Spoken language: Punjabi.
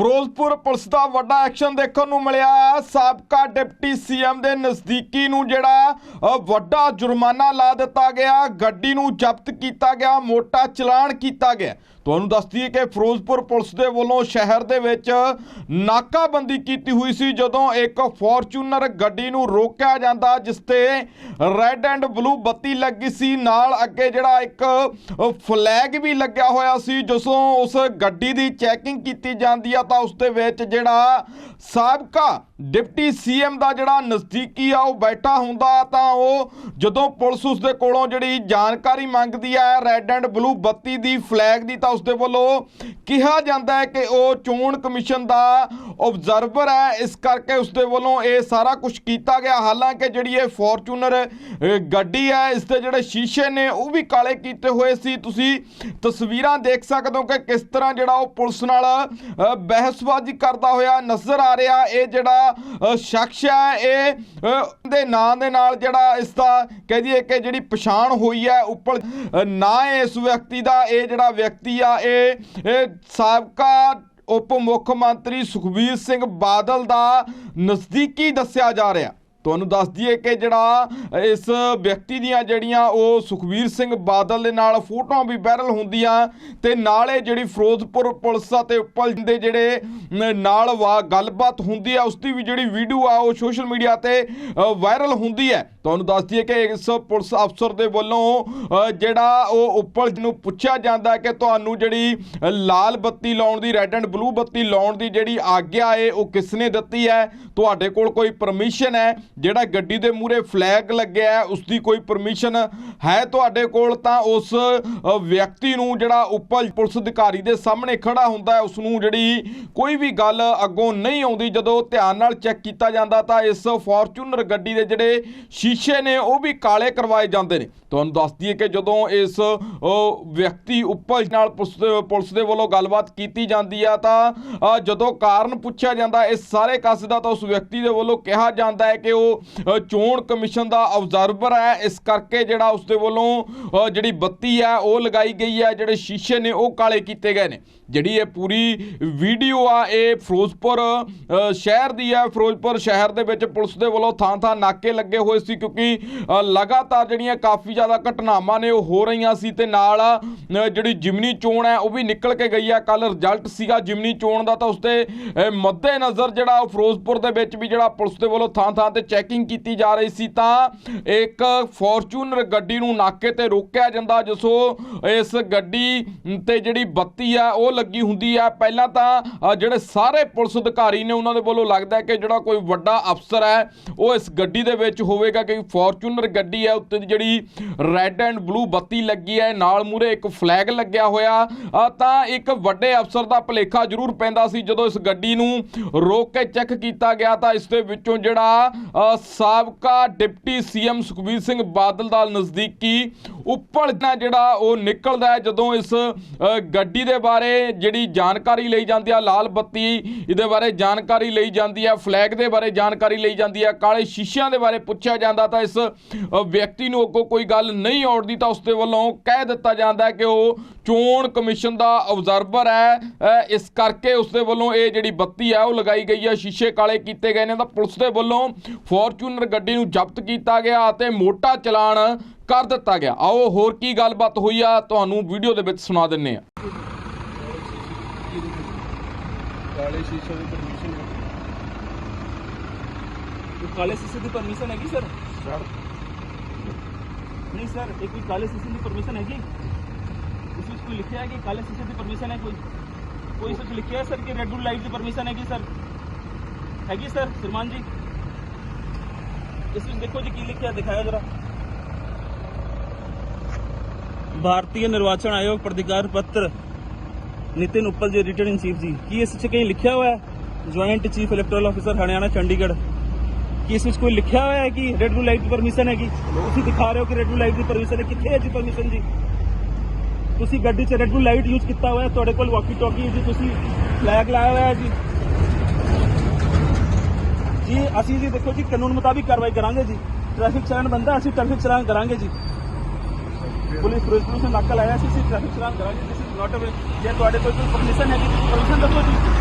ਫਿਰੋਜ਼ਪੁਰ ਪੁਲਿਸ ਦਾ ਵੱਡਾ ਐਕਸ਼ਨ ਦੇਖਣ ਨੂੰ ਮਿਲਿਆ ਸਾਬਕਾ ਡਿਪਟੀ ਸੀਐਮ ਦੇ ਨਜ਼ਦੀਕੀ ਨੂੰ ਜਿਹੜਾ ਵੱਡਾ ਜੁਰਮਾਨਾ ਲਾ ਦਿੱਤਾ ਗਿਆ। ਗੱਡੀ ਨੂੰ ਜ਼ਬਤ ਕੀਤਾ ਗਿਆ, ਮੋਟਾ ਚਲਾਨ ਕੀਤਾ ਗਿਆ। ਤੁਹਾਨੂੰ ਦੱਸ ਦਈਏ ਕਿ ਫਿਰੋਜ਼ਪੁਰ ਪੁਲਿਸ ਦੇ ਵੱਲੋਂ ਸ਼ਹਿਰ ਦੇ ਵਿੱਚ ਨਾਕਾਬੰਦੀ ਕੀਤੀ ਹੋਈ ਸੀ, ਜਦੋਂ ਇੱਕ ਫੋਰਚੂਨਰ ਗੱਡੀ ਨੂੰ ਰੋਕਿਆ ਜਾਂਦਾ, ਜਿਸ ਤੇ ਰੈੱਡ ਐਂਡ ਬਲੂ ਬੱਤੀ ਲੱਗੀ ਸੀ। ਨਾਲ ਅੱਗੇ ਜਿਹੜਾ ਇੱਕ ਫਲੈਗ ਵੀ ਲੱਗਿਆ ਹੋਇਆ ਸੀ ਜਦੋਂ ਉਸ ਗੱਡੀ ਦੀ ਚੈਕਿੰਗ ਕੀਤੀ ਜਾਂਦੀ ਆ। ਤਾਂ ਉਸ ਦੇ ਵਿੱਚ ਜਿਹੜਾ ਸਾਬਕਾ ਡਿਪਟੀ ਸੀਐਮ ਦਾ ਜਿਹੜਾ ਨਜ਼ਦੀਕੀ ਆ, ਉਹ ਬੈਠਾ ਹੁੰਦਾ ਤਾਂ ਉਹ ਜਦੋਂ ਪੁਲਿਸ ਉਸ ਦੇ ਕੋਲੋਂ ਜਿਹੜੀ ਜਾਣਕਾਰੀ ਮੰਗਦੀ ਹੈ ਰੈੱਡ ਐਂਡ ਬਲੂ ਬੱਤੀ ਦੀ ਫਲੈਗ ਦੀ, ਤਾਂ ਉਸ ਦੇ ਵੱਲੋਂ ਕਿਹਾ ਜਾਂਦਾ ਹੈ ਕਿ ਉਹ ਚੋਣ ਕਮਿਸ਼ਨ ਦਾ ਆਬਜ਼ਰਵਰ ਹੈ। ਇਸ ਕਰਕੇ ਉਸ ਦੇ ਵੱਲੋਂ ਇਹ ਸਾਰਾ ਕੁਝ ਕੀਤਾ ਗਿਆ। ਹਾਲਾਂਕਿ ਜਿਹੜੀ ਇਹ ਫੋਰਚੂਨਰ ਗੱਡੀ ਹੈ, ਇਸ ਦੇ ਜਿਹੜੇ ਸ਼ੀਸ਼ੇ ਨੇ, ਉਹ ਵੀ ਕਾਲੇ ਕੀਤੇ ਹੋਏ ਸੀ। ਤੁਸੀਂ ਤਸਵੀਰਾਂ ਦੇਖ ਸਕਦੇ ਹੋ ਕਿ ਕਿਸ ਤਰ੍ਹਾਂ ਜਿਹੜਾ ਉਹ ਪੁਲਿਸ ਨਾਲ ਬਹਿਸਬਾਜ਼ੀ ਕਰਦਾ ਹੋਇਆ ਨਜ਼ਰ ਆ ਰਿਹਾ ਇਹ ਜਿਹੜਾ ਸ਼ਖਸ ਹੈ ਇਹ ਦੇ ਨਾਂ ਦੇ ਨਾਲ ਜਿਹੜਾ ਇਸ ਦਾ ਕਹਿ ਦਈਏ ਕਿ ਜਿਹੜੀ ਪਛਾਣ ਹੋਈ ਹੈ ਉੱਪਰ ਅ, ਨਾਂ ਹੈ ਇਸ ਵਿਅਕਤੀ ਦਾ ਇਹ ਜਿਹੜਾ ਵਿਅਕਤੀ ਆ ਇਹ ਸਾਬਕਾ ਉਪ ਮੁੱਖ ਮੰਤਰੀ ਸੁਖਬੀਰ ਸਿੰਘ ਬਾਦਲ ਦਾ ਨਜ਼ਦੀਕੀ ਦੱਸਿਆ ਜਾ ਰਿਹਾ। ਤੁਹਾਨੂੰ ਦੱਸ ਦਈਏ ਕਿ ਜਿਹੜਾ ਇਸ ਵਿਅਕਤੀ ਦੀਆਂ ਜਿਹੜੀਆਂ ਉਹ ਸੁਖਬੀਰ ਸਿੰਘ ਬਾਦਲ ਦੇ ਨਾਲ ਫੋਟੋਆਂ ਵੀ ਵਾਇਰਲ ਹੁੰਦੀਆਂ ਤੇ ਨਾਲੇ ਜਿਹੜੀ ਫਿਰੋਜ਼ਪੁਰ ਪੁਲਿਸ ਅਤੇ ਉੱਪਲ ਦੇ ਜਿਹੜੇ ਨਾਲ ਵਾ ਗੱਲਬਾਤ ਹੁੰਦੀ ਆ, ਉਸ ਦੀ ਵੀ ਜਿਹੜੀ ਵੀਡੀਓ ਆ ਉਹ ਸੋਸ਼ਲ ਮੀਡੀਆ ਤੇ ਵਾਇਰਲ ਹੁੰਦੀ ਹੈ। ਤੁਹਾਨੂੰ ਦੱਸ ਦਈਏ ਕਿ ਇਸ ਪੁਲਿਸ ਅਫਸਰ ਦੇ ਵੱਲੋਂ ਜਿਹੜਾ ਉਹ ਉੱਪਰ ਨੂੰ ਪੁੱਛਿਆ ਜਾਂਦਾ ਕਿ ਤੁਹਾਨੂੰ ਜਿਹੜੀ ਲਾਲ ਬੱਤੀ ਲਾਉਣ ਦੀ ਰੈੱਡ ਐਂਡ ਬਲੂ ਬੱਤੀ ਲਾਉਣ ਦੀ ਜਿਹੜੀ ਆਗਿਆ ਹੈ, ਉਹ ਕਿਸ ਨੇ ਦਿੱਤੀ ਹੈ? ਤੁਹਾਡੇ ਕੋਲ ਕੋਈ ਪਰਮਿਸ਼ਨ ਹੈ? ਜਿਹੜਾ ਗੱਡੀ ਦੇ ਮੂਹਰੇ ਫਲੈਗ ਲੱਗਿਆ ਹੈ ਉਸ ਦੀ ਕੋਈ ਪਰਮਿਸ਼ਨ ਹੈ ਤੁਹਾਡੇ ਕੋਲ? ਤਾਂ ਉਸ ਵਿਅਕਤੀ ਨੂੰ ਜਿਹੜਾ ਉੱਪਰ ਪੁਲਿਸ ਅਧਿਕਾਰੀ ਦੇ ਸਾਹਮਣੇ ਖੜਾ ਹੁੰਦਾ ਹੈ ਉਸ ਨੂੰ ਜਿਹੜੀ ਕੋਈ ਵੀ ਗੱਲ ਅੱਗੋਂ ਨਹੀਂ ਆਉਂਦੀ, ਜਦੋਂ ਧਿਆਨ ਨਾਲ ਚੈੱਕ ਕੀਤਾ ਜਾਂਦਾ, ਤਾਂ ਇਸ ਫੋਰਚੂਨਰ ਗੱਡੀ ਦੇ ਜਿਹੜੇ ਸ਼ੀਸ਼ੇ ਨੇ, ਉਹ ਵੀ ਕਾਲੇ ਕਰਵਾਏ ਜਾਂਦੇ ਨੇ। ਤੁਹਾਨੂੰ ਦੱਸ ਦਈਏ ਕਿ ਜਦੋਂ ਇਸ ਵਿਅਕਤੀ ਉੱਪਰ ਨਾਲ ਪੁਲਿਸ ਦੇ- ਪੁਲਿਸ ਦੇ ਵੱਲੋਂ ਗੱਲਬਾਤ ਕੀਤੀ ਜਾਂਦੀ ਆ, ਤਾਂ ਜਦੋਂ ਕਾਰਨ ਪੁੱਛਿਆ ਜਾਂਦਾ, ਇਸ ਸਾਰੇ ਕਸ ਦਾ ਤਾਂ ਉਸ ਵਿਅਕਤੀ ਦੇ ਵੱਲੋਂ ਕਿਹਾ ਜਾਂਦਾ ਹੈ ਕਿ ਉਹ ਚੋਣ ਕਮਿਸ਼ਨ ਦਾ ਆਬਜ਼ਰਵਰ ਹੈ। ਇਸ ਕਰਕੇ ਜਿਹੜਾ ਉਸ ਦੇ ਵੱਲੋਂ ਜਿਹੜੀ ਬੱਤੀ ਹੈ, ਉਹ ਲਗਾਈ ਗਈ ਹੈ। ਜਿਹੜੇ ਸ਼ੀਸ਼ੇ ਨੇ, ਉਹ ਕਾਲੇ ਕੀਤੇ ਗਏ ਨੇ। ਜਿਹੜੀ ਇਹ ਪੂਰੀ ਵੀਡੀਓ ਆ, ਇਹ ਫਿਰੋਜ਼ਪੁਰ ਸ਼ਹਿਰ ਦੀ ਹੈ। ਫਿਰੋਜ਼ਪੁਰ ਸ਼ਹਿਰ ਦੇ ਵਿੱਚ ਪੁਲਿਸ ਦੇ ਵੱਲੋਂ ਥਾਂ ਥਾਂ ਨਾਕੇ ਲੱਗੇ ਹੋਏ ਸੀ। ਕਿਉਂਕਿ ਲਗਾਤਾਰ ਜਿਹੜੀਆਂ ਕਾਫੀ ਜ਼ਿਆਦਾ ਘਟਨਾਵਾਂ ਨੇ ਉਹ ਹੋ ਰਹੀਆਂ ਸੀ ਤੇ ਨਾਲ ਜਿਹੜੀ ਜਿਮਨੀ ਚੋਣ ਹੈ ਉਹ ਵੀ ਨਿਕਲ ਕੇ ਗਈ ਹੈ। ਕੱਲ ਰਿਜ਼ਲਟ ਸੀਗਾ ਜਿਮਨੀ ਚੋਣ ਦਾ ਤਾਂ ਉਸਦੇ ਅ, ਮੱਦੇ ਨਜ਼ਰ ਜਿਹੜਾ ਉਹ ਫਿਰੋਜ਼ਪੁਰ ਦੇ ਵਿੱਚ ਵੀ ਜਿਹੜਾ ਪੁਲਿਸ ਦੇ ਵੱਲੋਂ ਥਾਂ ਥਾਂ ਤੇ ਚੈਕਿੰਗ ਕੀਤੀ ਜਾ ਰਹੀ ਸੀ ਤਾਂ ਇੱਕ ਫੋਰਚੂਨਰ ਗੱਡੀ ਨੂੰ ਨਾਕੇ ਤੇ ਰੋਕਿਆ ਜਾਂਦਾ ਜਿਸੋ ਇਸ ਗੱਡੀ ਤੇ ਜਿਹੜੀ ਬੱਤੀ ਆ ਉਹ ਲੱਗੀ ਹੁੰਦੀ ਆ। ਪਹਿਲਾਂ ਤਾਂ ਜਿਹੜੇ ਸਾਰੇ ਪੁਲਿਸ ਅਧਿਕਾਰੀ ਨੇ ਉਹਨਾਂ ਦੇ ਵੱਲੋਂ ਲੱਗਦਾ ਕਿ ਜਿਹੜਾ ਕੋਈ ਵੱਡਾ ਅਫਸਰ ਹੈ ਉਹ ਇਸ ਗੱਡੀ ਦੇ ਵਿੱਚ ਹੋਵੇਗਾ ਕਿ ਫੋਰਚੂਨਰ ਗੱਡੀ ਹੈ ਉੱਤੇ ਜਿਹੜੀ ਰੈੱਡ ਐਂਡ ਬਲੂ ਬੱਤੀ ਲੱਗੀ ਹੈ ਨਾਲ ਮੂਰੇ ਇੱਕ ਫਲੈਗ ਲੱਗਿਆ ਹੋਇਆ। ਤਾਂ ਇੱਕ ਵੱਡੇ ਅਫਸਰ ਦਾ ਭਲੇਖਾ ਜ਼ਰੂਰ ਪੈਂਦਾ ਸੀ ਜਦੋਂ ਇਸ ਗੱਡੀ ਨੂੰ ਰੋਕ ਕੇ ਚੈੱਕ ਕੀਤਾ ਗਿਆ ਤਾਂ ਇਸ ਦੇ ਵਿੱਚੋਂ ਜਿਹੜਾ ਅ, ਸਾਬਕਾ ਡਿਪਟੀ ਸੀਐਮ ਸੁਖਬੀਰ ਸਿੰਘ ਬਾਦਲ ਦਾ ਨਜ਼ਦੀਕੀ ਉੱਪਲ ਜਿਹੜਾ ਉਹ ਨਿਕਲਦਾ ਹੈ ਜਦੋਂ ਇਸ ਗੱਡੀ ਦੇ ਬਾਰੇ ਜਿਹੜੀ ਜਾਣਕਾਰੀ ਲਈ ਜਾਂਦੀ ਆ ਲਾਲ ਬੱਤੀ ਇਹਦੇ ਬਾਰੇ ਜਾਣਕਾਰੀ ਲਈ ਜਾਂਦੀ ਹੈ ਫਲੈਗ ਦੇ ਬਾਰੇ ਜਾਣਕਾਰੀ ਲਈ ਜਾਂਦੀ ਹੈ ਕਾਲੇ ਸ਼ੀਸ਼ਿਆਂ ਦੇ ਬਾਰੇ ਪੁੱਛਿਆ ਜਾਂਦਾ ਤਾਂ ਇਸ ਵਿਅਕਤੀ ਨੂੰ ਅੱਗੋਂ ਕੋਈ ਗੱਲ ਨਹੀਂ ਆਉੜਦੀ ਤਾਂ ਉਸ ਦੇ ਵੱਲੋਂ ਕਹਿ ਦਿੱਤਾ ਜਾਂਦਾ ਹੈ ਕਿ ਉਹ ਚੋਣ ਕਮਿਸ਼ਨ ਦਾ ਆਬਜ਼ਰਵਰ ਹੈ। ਇਸ ਕਰਕੇ ਉਸ ਦੇ ਵੱਲੋਂ ਇਹ ਜਿਹੜੀ ਬੱਤੀ ਹੈ ਉਹ ਲਗਾਈ ਗਈ ਹੈ। ਸ਼ੀਸ਼ੇ ਕਾਲੇ ਕੀਤੇ ਗਏ ਨੇ ਤਾਂ ਪੁਲਿਸ ਦੇ ਵੱਲੋਂ ਫੋਰਚੂਨਰ ਗੱਡੀ ਨੂੰ ਜ਼ਬਤ ਕੀਤਾ ਗਿਆ ਅਤੇ ਮੋਟਾ ਚਲਾਨ ਕਰ ਦਿੱਤਾ ਗਿਆ। ਆਓ ਹੋਰ ਕੀ ਗੱਲਬਾਤ ਹੋਈ ਆ ਤੁਹਾਨੂੰ ਵੀਡੀਓ ਦੇ ਵਿੱਚ ਸੁਣਾ ਦਿੰਨੇ ਆ। ਕਾਲੇ ਸ਼ੀਸ਼ੇ ਦੀ ਪਰਮਿਸ਼ਨ ਇਹ ਕਾਲੇ ਸੀਸੇ ਦੀ ਪਰਮਿਸ਼ਨ ਹੈਗੀ ਸਰ ਸਰ ਨਹੀਂ ਸਰ ਇਹ ਕੋਈ ਕਾਲੇ ਸੀਸੇ ਦੀ ਪਰਮਿਸ਼ਨ ਹੈਗੀ ਇਸ ਵਿੱਚ ਕੋਈ ਲਿਖਿਆ ਹੈ ਕਿ ਕਾਲੇ ਸੀਸੇ ਦੀ ਪਰਮਿਸ਼ਨ ਹੈ ਕੋਈ ਕੋਈ ਇਸ ਵਿੱਚ ਲਿਖਿਆ ਹੈ ਸਰ ਕਿ ਰੈੱਡ ਬੁਲ ਲਾਈਟ ਦੀ ਪਰਮਿਸ਼ਨ ਹੈਗੀ ਸਰ ਹੈਗੀ ਸਰ ਸਰਮਾਨ ਜੀ ਇਸ ਵਿੱਚ ਦੇਖੋ ਜੀ ਕੀ ਲਿਖਿਆ ਦਿਖਾਇਆ ਜਰਾ ਭਾਰਤੀ ਨਿਰਵਾਚਨ ਆਯੋਗ ਪ੍ਰਤੀਕਾਰ ਪੱਤਰ ਨਿਤਿਨ ਉੱਪਲ ਜੀ ਰਿਟਰਨ ਇਨ ਚੀਫ ਜੀ ਕੀ ਇਸ ਵਿੱਚ ਕहीं ਲਿਖਿਆ ਹੋਇਆ ਹੈ ਜੁਆਇੰਟ ਕਿ ਇਸ ਵਿੱਚ ਕੋਈ ਲਿਖਿਆ ਹੋਇਆ ਹੈ ਕਿ ਰੈੱਡ ਬਲੂ ਲਾਈਟ ਦੀ ਪਰਮਿਸ਼ਨ ਹੈਗੀ? ਤੁਸੀਂ ਦਿਖਾ ਰਹੇ ਹੋ ਕਿ ਰੈੱਡ ਬਲੂ ਲਾਈਟ ਦੀ ਪਰਮਿਸ਼ਨ ਹੈ। ਕਿੱਥੇ ਹੈ ਜੀ ਪਰਮਿਸ਼ਨ ਜੀ? ਤੁਸੀਂ ਗੱਡੀ 'ਚ ਰੈੱਡ ਬਲੂ ਲਾਈਟ ਯੂਜ਼ ਕੀਤਾ ਹੋਇਆ ਤੁਹਾਡੇ ਕੋਲ ਵਾਕੀ ਟਾਕੀ ਜੀ, ਤੁਸੀਂ ਫਲੈਗ ਲਾਇਆ ਹੋਇਆ ਜੀ। ਜੀ, ਅਸੀਂ ਜੀ ਦੇਖੋ ਜੀ, ਕਾਨੂੰਨ ਮੁਤਾਬਿਕ ਕਾਰਵਾਈ ਕਰਾਂਗੇ ਜੀ। ਟ੍ਰੈਫਿਕ ਚਲਾਨ ਬੰਦਾ, ਅਸੀਂ ਟ੍ਰੈਫਿਕ ਚਲਾਨ ਕਰਾਂਗੇ ਜੀ। ਪੁਲਿਸ ਪੁਲਿਸ ਨਾਕਾ ਲਾਇਆ ਸੀ, ਅਸੀਂ ਟ੍ਰੈਫਿਕ ਚਲਾਨ ਕਰਾਂਗੇ ਦਿਸ ਇਜ਼ ਨਾਟ ਅ ਜੇ ਤੁਹਾਡੇ ਕੋਲ ਕੋਈ ਪਰਮਿਸ਼ਨ ਹੈ ਜੀ ਪਰਮਿਸ਼ਨ ਦੱਸੋ ਜੀ।